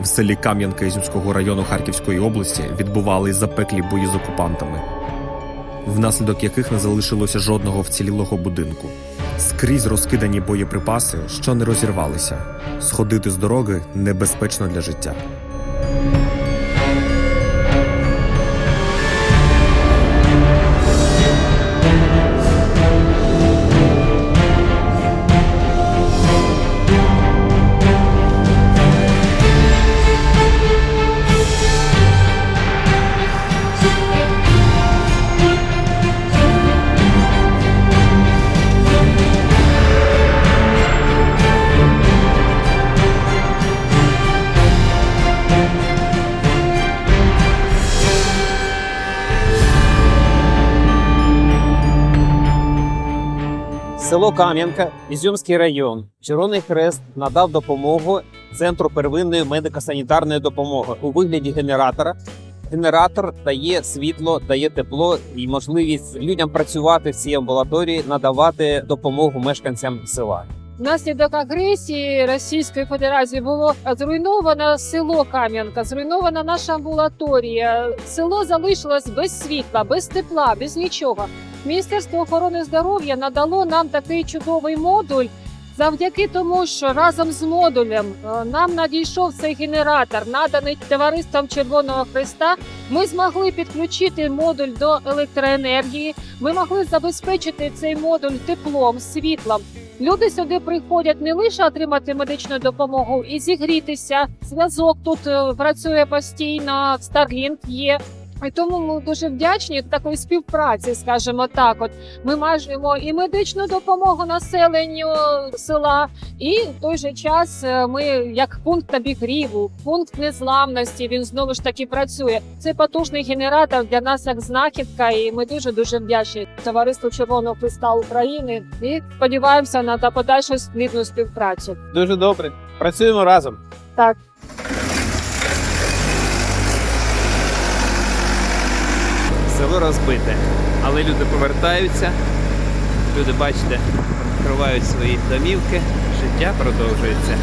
В селі Кам'янка Ізюмського району Харківської області відбувались запеклі бої з окупантами, внаслідок яких не залишилося жодного вцілілого будинку. Скрізь розкидані боєприпаси, що не розірвалися. Сходити з дороги небезпечно для життя. Село Кам'янка, Ізюмський район. Червоний Хрест надав допомогу центру первинної медико-санітарної допомоги у вигляді генератора. Генератор дає світло, дає тепло і можливість людям працювати в цій амбулаторії, надавати допомогу мешканцям села. Внаслідок агресії Російської Федерації було зруйновано село Кам'янка, зруйнована наша амбулаторія. Село залишилось без світла, без тепла, без нічого. Міністерство охорони здоров'я надало нам такий чудовий модуль. Завдяки тому, що разом з модулем е, нам надійшов цей генератор, наданий товариством Червоного Христа. Ми змогли підключити модуль до електроенергії. Ми могли забезпечити цей модуль теплом, світлом. Люди сюди приходять не лише отримати медичну допомогу і зігрітися. Зв'язок тут е, працює постійно, Starlink є. І тому ми дуже вдячні такої співпраці, скажімо так. От ми маємо і медичну допомогу населенню села, і в той же час е, ми як пункт обігріву, пункт незламності. Він знову ж таки працює. Це потужний генератор для нас як знахідка, і ми дуже дуже вдячні товариству Червоного Христа України і сподіваємося на та подальшу плідну співпрацю. Дуже добре. Працюємо разом. Так. Село розбите, але люди повертаються. Люди, бачите, відкривають свої домівки, життя продовжується.